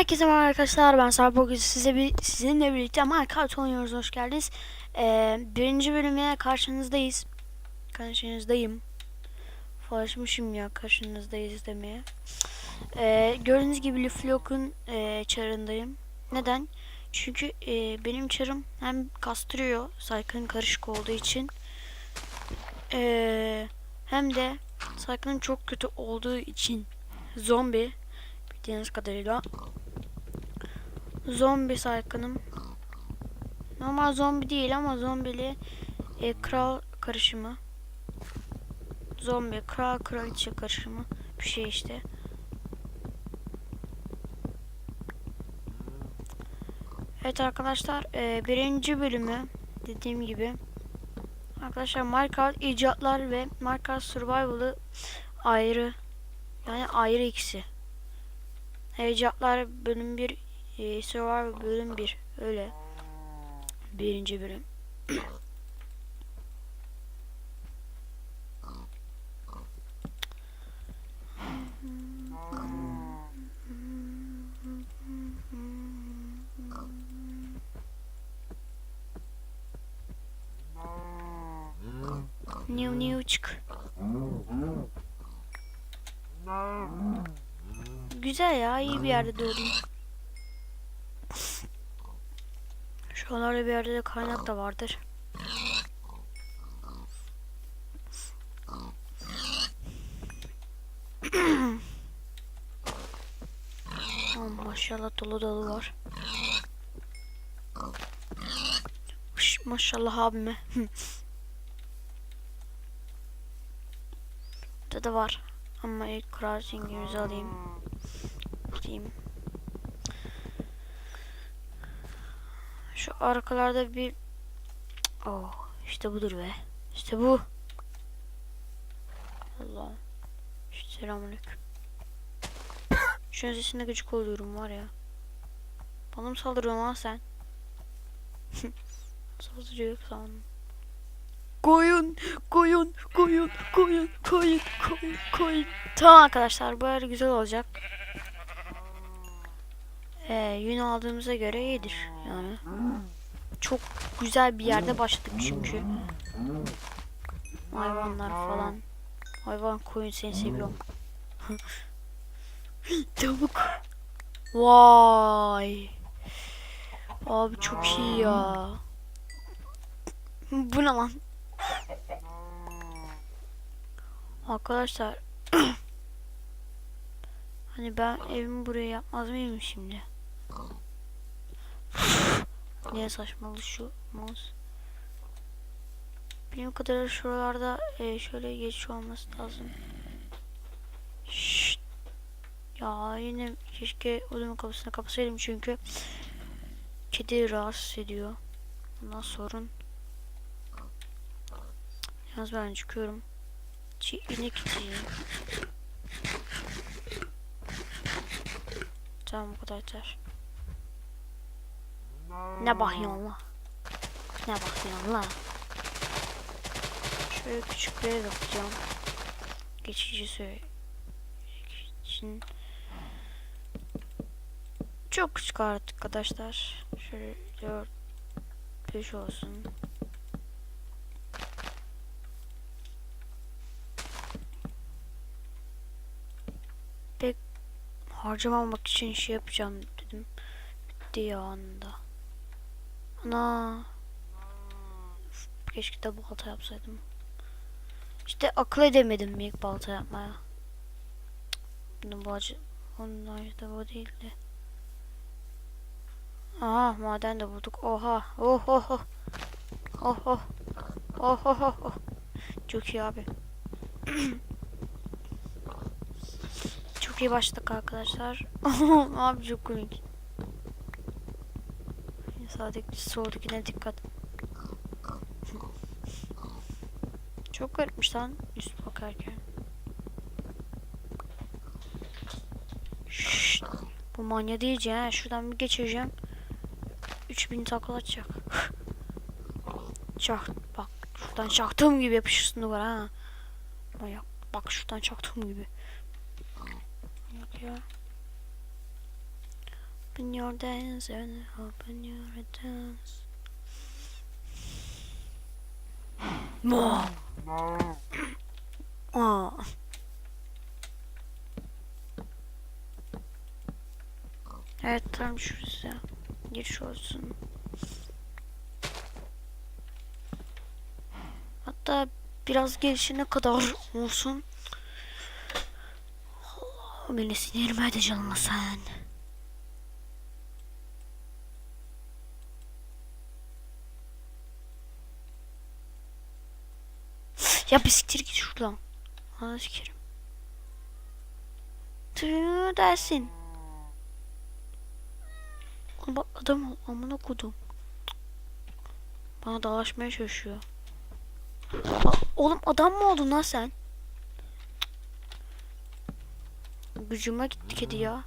Herkese merhaba arkadaşlar ben Sarp bugün size bir sizinle birlikte Minecraft oynuyoruz hoş geldiniz. Ee, birinci bölüme karşınızdayız. Karşınızdayım. Ulaşmışım ya karşınızdayız demeye. Ee, gördüğünüz gibi Luflok'un e, çarındayım. Neden? Çünkü e, benim çarım hem kastırıyor Saykın karışık olduğu için. Ee, hem de Saykın'ın çok kötü olduğu için zombi bildiğiniz kadarıyla zombi saykınım. Normal zombi değil ama zombili e, kral karışımı. Zombi, kral, kraliçe karışımı bir şey işte. Evet arkadaşlar e, birinci bölümü dediğim gibi arkadaşlar Minecraft icatlar ve Minecraft Survival'ı ayrı yani ayrı ikisi. Icatlar bölüm 1 e, Survival bölüm 1 öyle. Birinci bölüm. New new çık. Güzel ya iyi bir yerde doğdum. Şuralarda bir yerde de kaynak da vardır. Aman maşallah dolu dolu var. Uş, maşallah abime. Burada da var. Ama ilk crossing'imizi alayım. Gideyim. Şu arkalarda bir Oh işte budur be. İşte bu. Allah. İşte selamünaleyküm. Şu an sesinde gıcık oluyorum var ya. Bana mı saldırıyorsun lan sen? Saldırıyor sandım. Koyun, koyun, koyun, koyun, koyun, koyun, koyun. Tamam arkadaşlar yer güzel olacak. Ee, yün aldığımıza göre iyidir yani. Çok güzel bir yerde başladık çünkü. Hayvanlar falan. Hayvan koyun seni seviyorum. Tavuk. Vay. Abi çok iyi ya. Bu ne lan? Arkadaşlar Hani ben evimi buraya yapmaz mıyım şimdi? Niye saçmalı şu mouse? Benim kadar şuralarda e, şöyle geçiş olması lazım. Şşt. Ya yine keşke odanın kapısını kapasaydım çünkü kedi rahatsız ediyor. Bundan sorun. Yalnız ben çıkıyorum. Çi inek içeyim. Tamam bu kadar yeter. Ne bakıyorsun la? Ne bakıyorsun la? Şöyle küçük bir ev yapacağım. Geçici süre için. Çok küçük artık arkadaşlar. Şöyle 4 5 olsun. Pek harcamamak için şey yapacağım dedim. Bitti ya anda. Ana. Keşke de balta yapsaydım. İşte akıl edemedim ilk balta yapmaya. Bunun bu acı... Onun da bu değildi. Aha maden de bulduk. Oha. Oh oh oh. Oh oh. Oh oh oh. oh. Çok iyi abi. çok iyi başladık arkadaşlar. abi çok komik. Sağdaki soldakine dikkat. Çok garipmiş lan üst bakarken. Şşt. Bu manya diyeceğim ha. Şuradan bir geçireceğim. 3000 takıl atacak. Çak bak şuradan çaktığım gibi yapışırsın duvara ha. Bak şuradan çaktığım gibi. Manyak ya. Open your dance and open your dance. Mo. Aa. Evet tam şurası. Giriş olsun. Hatta biraz gelişine kadar olsun. Allah, Beni sinirime edeceksin sen. Ya bir siktir git şuradan. Ha sikerim. Tüh dersin. Oğlum Bak adam amına kodum. Bana dalaşmaya çalışıyor. Oğlum adam mı oldun lan sen? Gücüme gitti kedi ya.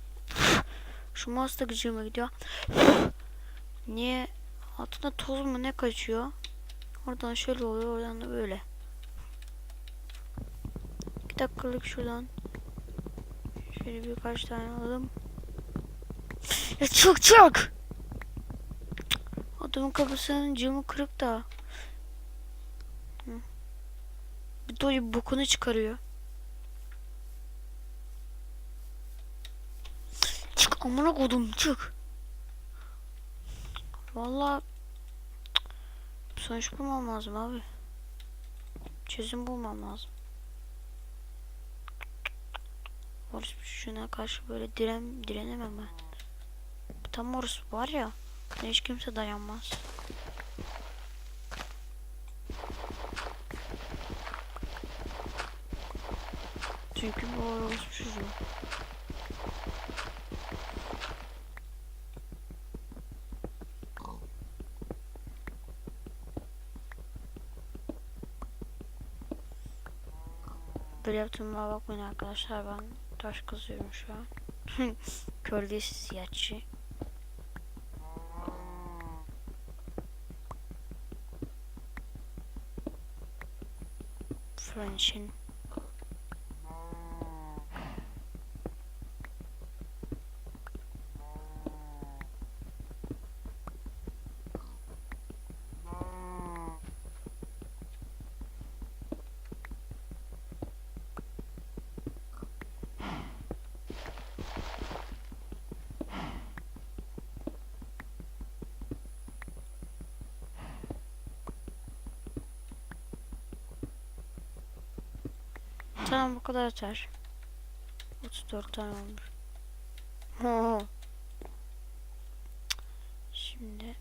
Şu mouse da gücüme gidiyor. Niye? Altında toz mu ne kaçıyor? Oradan şöyle oluyor, oradan da böyle. Bir dakikalık şuradan. Şöyle birkaç tane alalım. Ya çık çık! Adamın kafasının camı kırık da. Bir de bokunu çıkarıyor. Çık amına kodum çık. Vallahi sonuç bulmam lazım abi. Çözüm bulmam lazım. Orospu şuna karşı böyle diren, direnemem ben. Tam orospu var ya. Hiç kimse dayanmaz. Çünkü bu orospu çocuğu. Böyle yaptığıma bakmayın arkadaşlar ben taş kazıyorum şu an. Körlü siyahçı. French'in. Tamam bu kadar yeter. 34 tane olmuş. Şimdi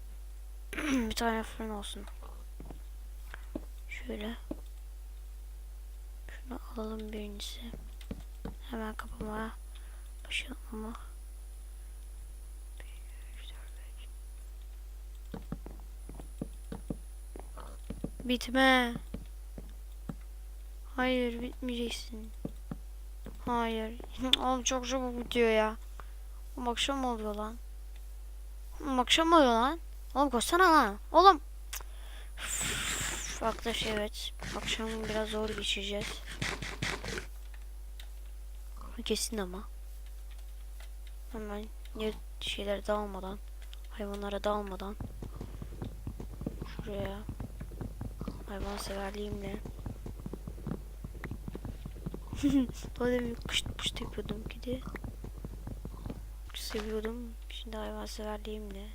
bir tane fırın olsun. Şöyle. Şunu alalım birincisi. Hemen kapamaya başlayalım ama. Bitme. Hayır bitmeyeceksin. Hayır. Oğlum çok çabuk bitiyor ya. Oğlum akşam oluyor lan? Oğlum akşam oluyor lan? Oğlum koşsana lan. Oğlum. Üf, Arkadaş evet. Akşam biraz zor geçeceğiz. Kesin ama. Hemen yer şeyler dağılmadan. Hayvanlara dalmadan. Şuraya. Hayvan severliğimle. Daha demin kışt pışt yapıyordum gidi. Seviyordum. Şimdi hayvanseverliğimle.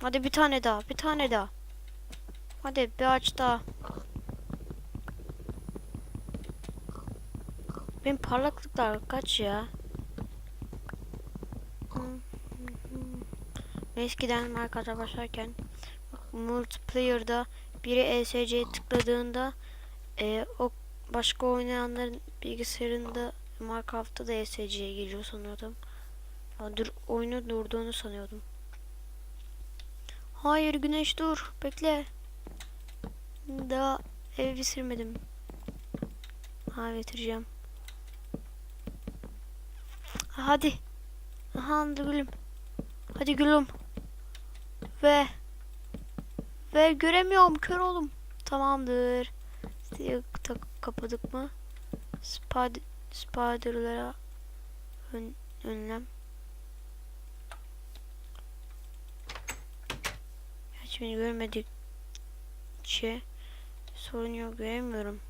Hadi bir tane daha, bir tane daha. Hadi bir ağaç daha. Benim parlaklıklar kaç ya? Eskiden Minecraft'a başlarken multiplayer'da biri ESC'ye tıkladığında e, o başka oynayanların bilgisayarında Minecraft'ta da ESC'ye geliyor sanıyordum. Dur oyunu durduğunu sanıyordum. Hayır güneş dur bekle. Daha evi bitirmedim. Ha bitireceğim. Hadi. Aha hadi gülüm. Hadi gülüm. Ve ve göremiyorum kör oğlum. Tamamdır diye kapadık mı? Spad spiderlara ön önlem. Hiç beni görmedikçe sorun yok göremiyorum.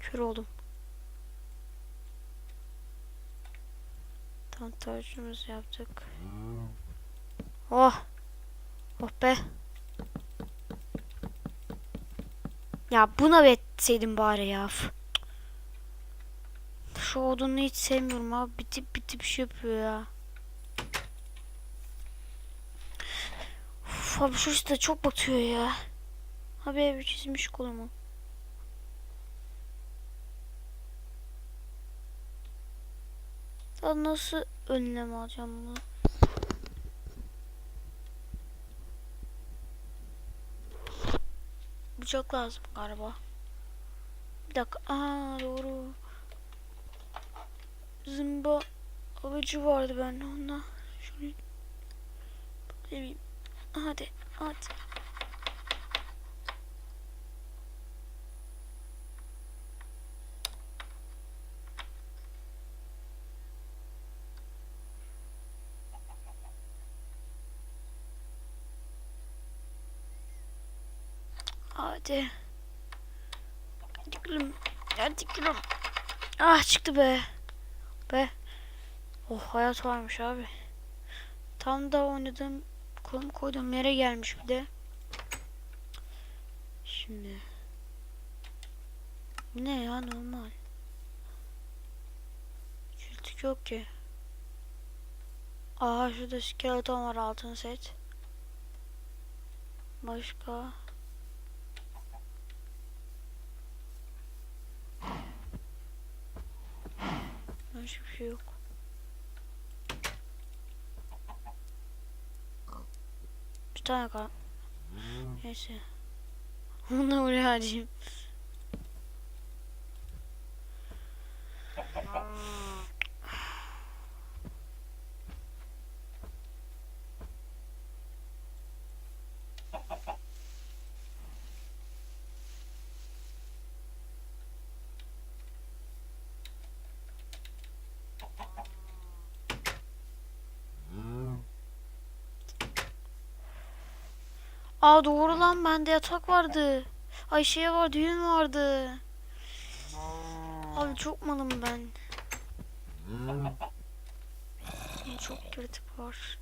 Kör oldum. Tam tarçımızı yaptık. Oh! Oh be! Ya buna betseydim bari ya. Şu odunu hiç sevmiyorum abi. Bitip bitip şey yapıyor ya. Uf, abi şurası da çok batıyor ya. Abi ev çizmiş kolumu. Daha nasıl önlem alacağım bunu? Bıçak lazım galiba. Bir dakika. Aa doğru. Zımba alıcı vardı bende onda. Şunu. Hadi hadi. Hadi. Hadi gülüm. Hadi gülüm. Ah çıktı be. Be. Oh hayat varmış abi. Tam da oynadığım kolum koyduğum yere gelmiş bir de. Şimdi. Ne ya normal. Çıltık yok ki. Aha şurada skeleton var altın set. Başka. Başka bir şey yok. Bir tane kal. Neyse. Onu oraya harcayayım. Aa doğru lan bende yatak vardı. Ay şey var düğün vardı. Abi çok malım ben. Çok kritik var.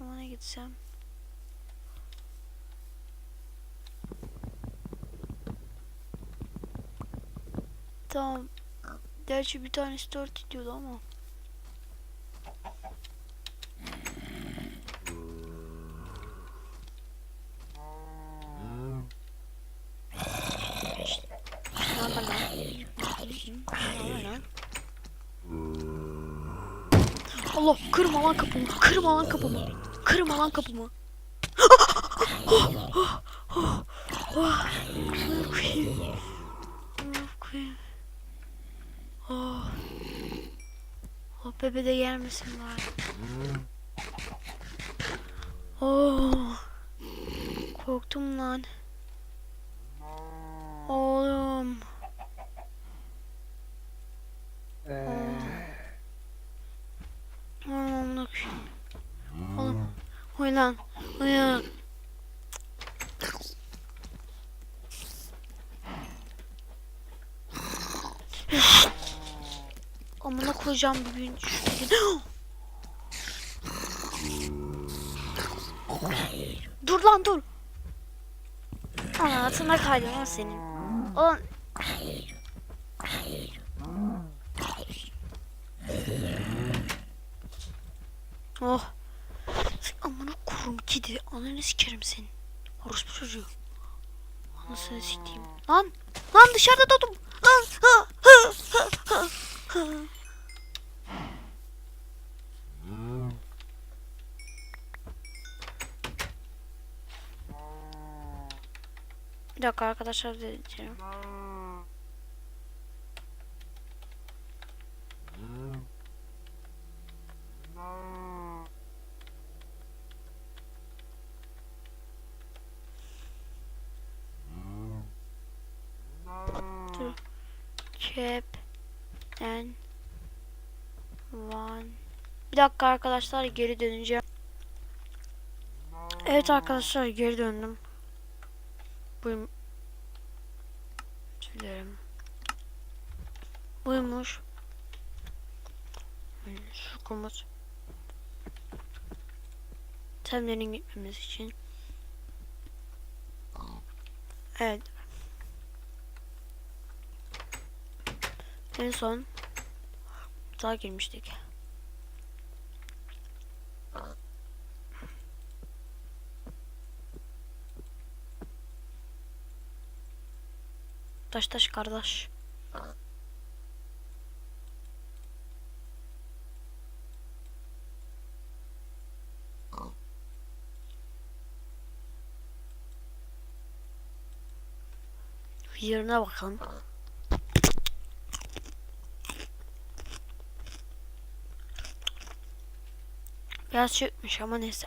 Ama ne gitsem. Tamam. Gerçi bir tanesi 4 gidiyordu ama. Allah kırma lan kapımı. Kırma lan kapımı. Kırma lan kapımı. Oh. Oh bebe de gelmesin bari. Oh. Korktum lan. Oğlum amına koyayım. Oğlum. Uyan. Uyan. Amına koyacağım bir gün. dur lan dur. Ana atına kaydım lan senin. Oğlum. Oh. Kurum kedi. Ananı sikerim senin. Orospu çocuğu. Anasını sikeyim. Lan. Lan dışarıda doğdum. Lan. Ha, ha, ha, ha, ha. Bir dakika arkadaşlar diyeceğim. Cap and one. Bir dakika arkadaşlar geri döneceğim. Evet arkadaşlar geri döndüm. Buyum. Dilerim. Buymuş. Şu komut. Temlerin gitmemiz için. Evet. En son daha girmiştik. Taş taş kardeş. Yerine bakalım. Biraz çökmüş ama neyse.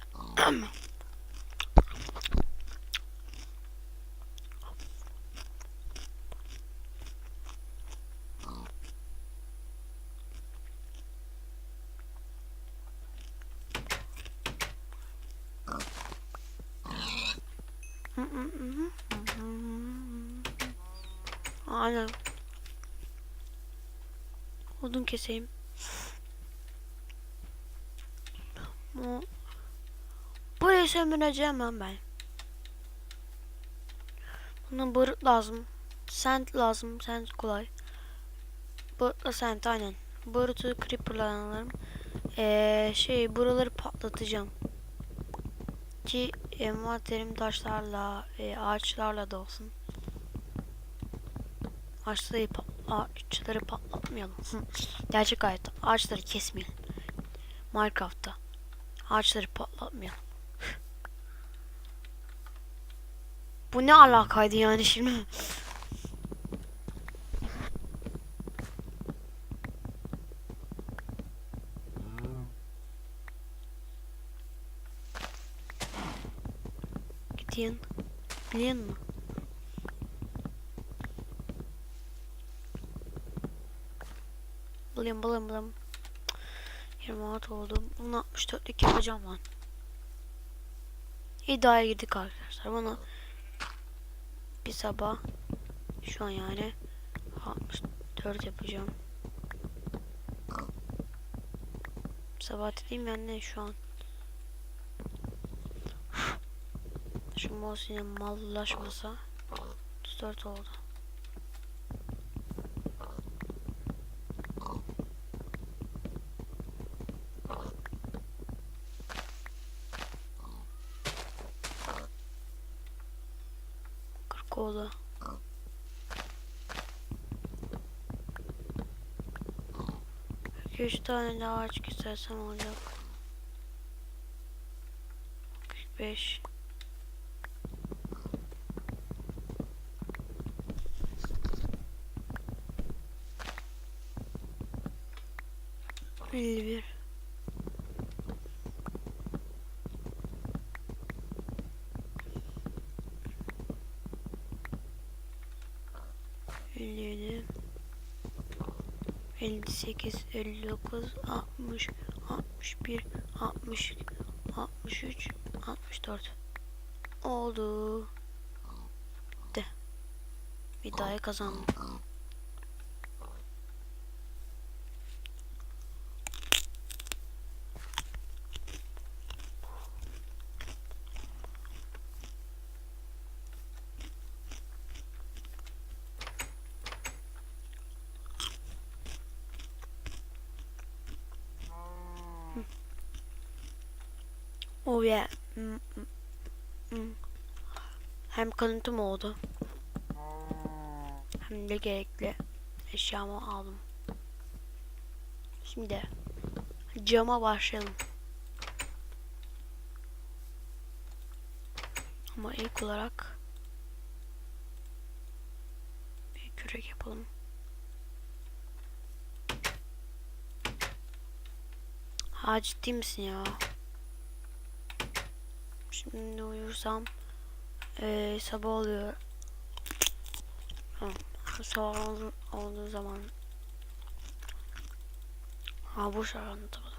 Aynen. Odun keseyim. Bu Burayı sömüreceğim lan ben. Buna barut lazım. Sand lazım. Sand kolay. Barutla sand aynen. Barutu creeper'la alırım. Ee, şey buraları patlatacağım. Ki envanterim taşlarla, e, ağaçlarla da olsun. Ağaçları, pat ağaçları patlatmayalım. Gerçek hayatta ağaçları kesmeyelim. Minecraft'ta ağaçları patlatmayalım. Bu ne alakaydı yani şimdi? Gidiyorsun. Biliyor musun? Bulayım bulayım bulayım. 26 oldu. Bunu 64'lük yapacağım lan. İddiaya girdik arkadaşlar. Bunu bir sabah şu an yani 64 yapacağım. Sabah dediğim yani şu an. Şu mouse yine mallaşmasa 34 oldu. 2 3 tane daha ağaç kesersem olacak. 5 51 58 59 60 61 60 63 64 oldu. De. İddiayı kazandım Oh yeah. Mm, mm, mm. Hem kanıtım oldu. Hem de gerekli eşyamı aldım. Şimdi cama başlayalım. Ama ilk olarak bir kürek yapalım. Ha ciddi misin ya? saatinde uyursam e, sabah oluyor. Ha, sabah ol, olduğu zaman ha boş anlatamadım.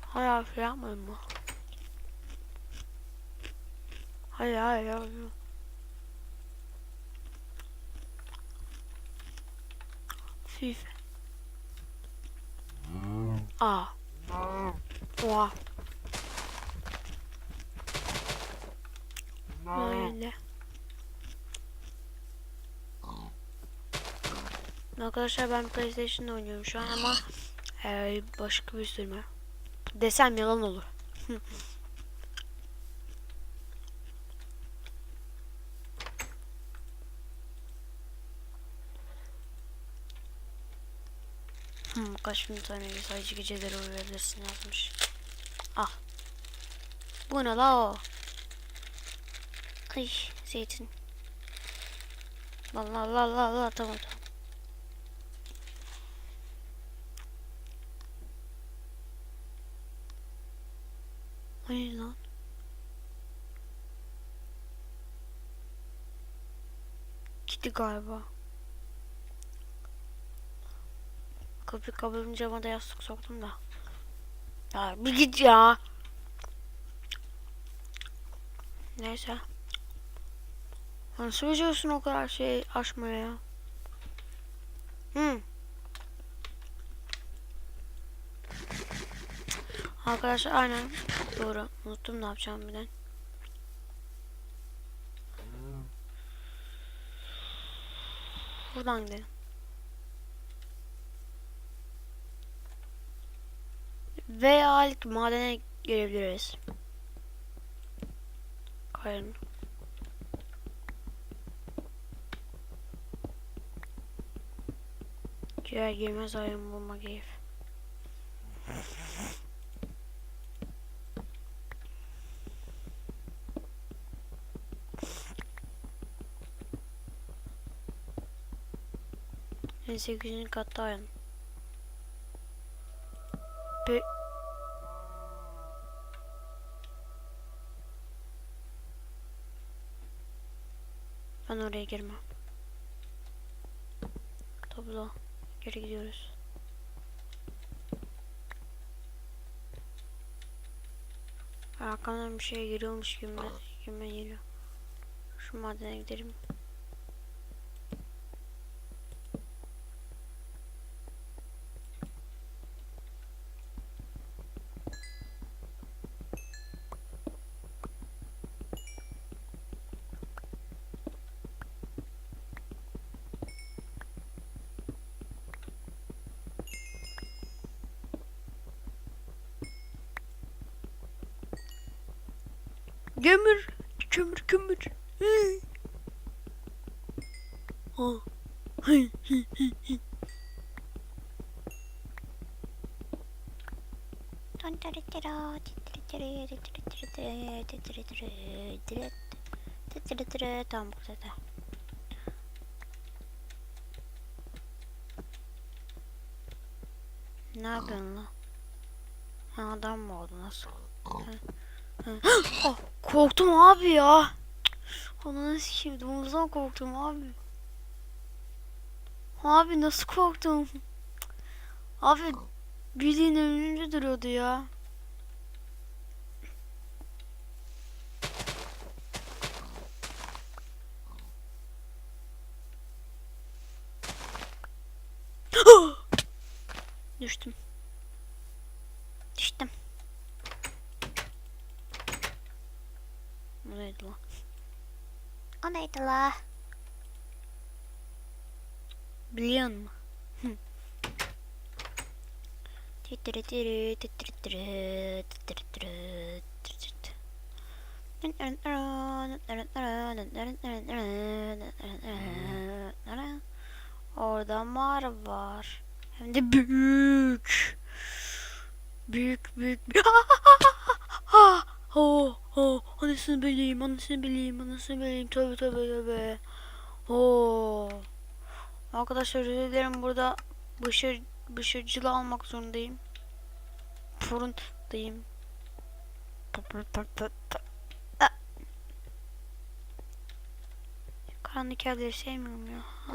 Hayır şey yapmadım mı? Hayır hayır hayır. FIFA. Aa. Oha. Böyle. Arkadaşlar ben PlayStation'da oynuyorum şu an ama eee, başka bir sürme. Desem yalan olur. kaç bin tane sadece geceleri uyuyabilirsin yazmış. Ah. Bu ne la o? Ay zeytin. La la la la tamam tamam. Hayır lan. Gitti galiba. Kapıyı kapatınca cama da yastık soktum da. Ya bir git ya. Neyse. Nasıl biliyorsun o kadar şey açmaya ya? Hı. Arkadaşlar aynen doğru. Unuttum ne yapacağım birden. Buradan gidelim. Veya ilk madene girebiliriz. Kayın. Girer girmez ayın bulma keyif. En 8. katta ayın. Be Ben oraya girmem. Tablo. Geri gidiyoruz. Arkamdan bir şey geliyormuş gibi gibi geliyor. Şu madene gidelim. Tiri, titri tiri. Tamam bu kadar. Ne yapıyorsun lan? Ha, adam mı oldu nasıl? Ah, korktum abi ya. Onu nasıl şimdi domuzdan korktum abi. Abi nasıl korktum? Abi bildiğin önünde duruyordu ya. Düştüm. Düştüm. O neydi lan? O neydi la? Biliyor musun? Orada mağara var. Hem de büyük. Büyük büyük. büyük. Oh, oh, anasını bileyim, anasını bileyim, anasını bileyim. Tövbe tövbe tövbe. Oh. Arkadaşlar özür dilerim burada bışır, bışırcılı almak zorundayım. Fırındayım. Karanlık yerleri sevmiyorum ya. Ha.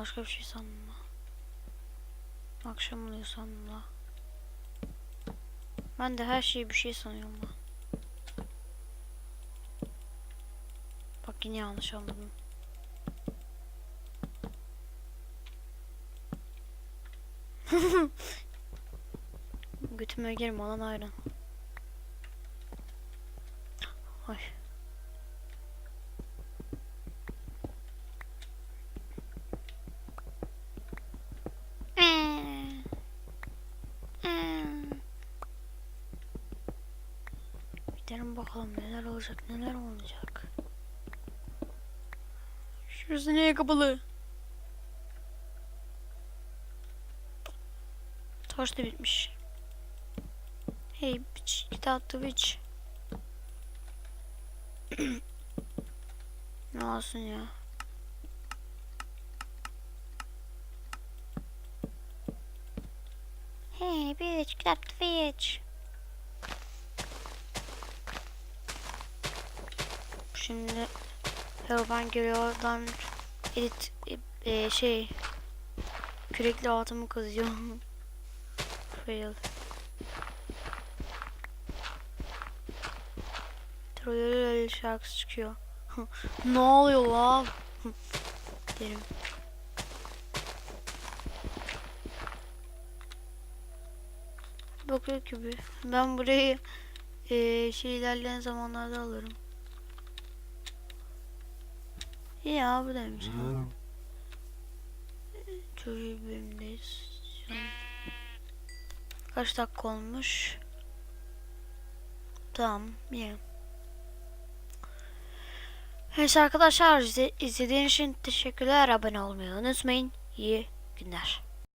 Başka bir şey sandım la. Akşam oluyor sandım. Ben de her şeyi bir şey sanıyorum. Bak yine yanlış anladım. Götüme girme lan ayran. Ay. Gidelim bakalım neler olacak neler olacak. Şurası neye kapalı? Taş da bitmiş. Hey bitch git out the bitch. ne olsun ya. Hey bitch get out the bitch. Şimdi Herobrine geliyor oradan edit e, şey kürekli altımı kazıyor. Fail. Troll şarkısı çıkıyor. ne oluyor lan? Derim. Bakıyor gibi. Ben burayı e, şey ilerleyen zamanlarda alırım. İyi ya buradaymış. Çok iyi bölümdeyiz. Kaç dakika olmuş? Tamam, iyi. Neyse arkadaşlar izle- izlediğiniz için teşekkürler. Abone olmayı unutmayın. İyi günler.